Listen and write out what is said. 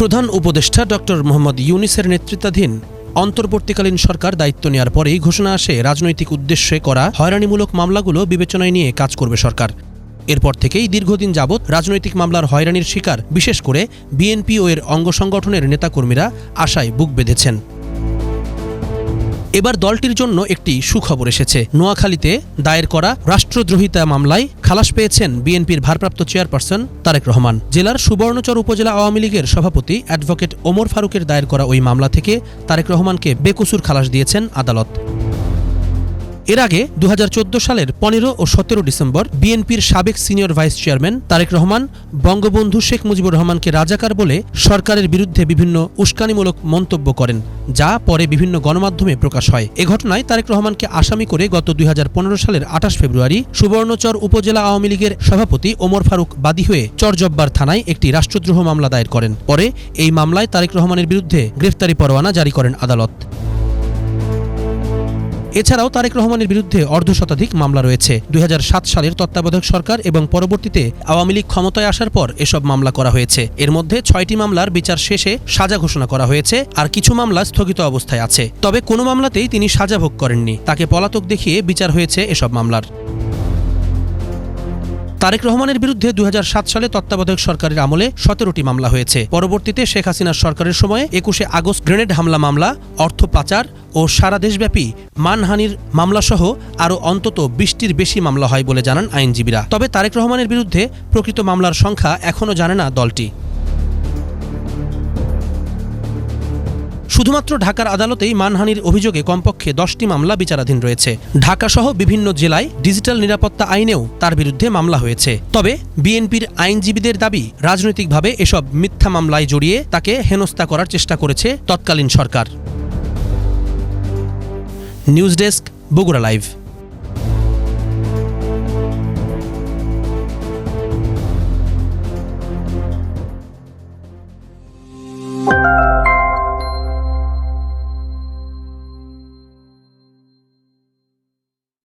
প্রধান উপদেষ্টা ডক্টর মোহাম্মদ ইউনিসের নেতৃত্বাধীন অন্তর্বর্তীকালীন সরকার দায়িত্ব নেওয়ার পরেই ঘোষণা আসে রাজনৈতিক উদ্দেশ্যে করা হয়রানিমূলক মামলাগুলো বিবেচনায় নিয়ে কাজ করবে সরকার। এরপর থেকেই দীর্ঘদিন যাবৎ রাজনৈতিক মামলার হয়রানির শিকার, বিশেষ করে বিএনপি ও এর অঙ্গ সংগঠনের নেতাকর্মীরা আশায় বুক বেঁধেছেন। এবার দলটির জন্য একটি সুখবর এসেছে। নোয়াখালীতে দায়ের করা রাষ্ট্রদ্রোহিতা মামলায় খালাস পেয়েছেন বিএনপির ভারপ্রাপ্ত চেয়ারপারসন তারেক রহমান। জেলার সুবর্ণচর উপজেলা আওয়ামী লীগের সভাপতি অ্যাডভোকেট ওমর ফারুকের দায়ের করা ওই মামলা থেকে তারেক রহমানকে বেকসুর খালাস দিয়েছেন আদালত। এর আগে দু হাজার চোদ্দ সালের পনেরো ও সতেরো ডিসেম্বর বিএনপির সাবেক senior vice chairman Tarique Rahman, Bangabandhu Sheikh Mujibur রহমানকে রাজাকার বলে সরকারের বিরুদ্ধে বিভিন্ন উস্কানিমূলক মন্তব্য করেন, যা পরে বিভিন্ন গণমাধ্যমে প্রকাশ হয়। এ ঘটনায় তারেক রহমানকে আসামি করে গত দুই হাজার পনেরো সালের আঠাশ ফেব্রুয়ারি সুবর্ণচর উপজেলা আওয়ামী লীগের সভাপতি ওমর ফারুক বাদী হয়ে চরজব্বার থানায় একটি রাষ্ট্রদ্রোহ মামলা দায়ের করেন। পরে এই মামলায় তারেক রহমানের বিরুদ্ধে গ্রেফতারি পরোয়ানা জারি করেন আদালত। এছাড়াও তারেক রহমানের বিরুদ্ধে অর্ধশতাধিক মামলা রয়েছে। দুই সালের তত্ত্বাবধায়ক সরকার এবং পরবর্তীতে আওয়ামী লীগ ক্ষমতায় আসার পর এসব মামলা করা হয়েছে। এর মধ্যে ছয়টি মামলার বিচার শেষে সাজা ঘোষণা করা হয়েছে আর কিছু মামলা স্থগিত অবস্থায় আছে। তবে কোনো মামলাতেই তিনি সাজা ভোগ করেননি। তাকে পলাতক দেখিয়ে বিচার হয়েছে এসব মামলার। তারেক রহমানের বিরুদ্ধে দুই হাজার সাত সালে তত্ত্বাবধায়ক সরকারের আমলে সতেরোটি মামলা হয়েছে। পরবর্তীতে শেখ হাসিনার সরকারের সময়ে একুশে আগস্ট গ্রেনেড হামলা মামলা, অর্থ পাচার ও সারা দেশব্যাপী মানহানির মামলাসহ আরও অন্তত বিশটির বেশি মামলা হয় বলে জানান আইনজীবীরা। তবে তারেক রহমানের বিরুদ্ধে প্রকৃত মামলার সংখ্যা এখনও জানে না দলটি। শুধুমাত্র ঢাকার আদালতেই মানহানির অভিযোগে কমপক্ষে দশটি মামলা বিচারাধীন রয়েছে। ঢাকাসহ বিভিন্ন জেলায় ডিজিটাল নিরাপত্তা আইনেও তার বিরুদ্ধে মামলা হয়েছে। তবে বিএনপির আইনজীবীদের দাবি, রাজনৈতিকভাবে এসব মিথ্যা মামলায় জড়িয়ে তাকে হেনস্থা করার চেষ্টা করেছে তৎকালীন সরকার। News desk Bogura live.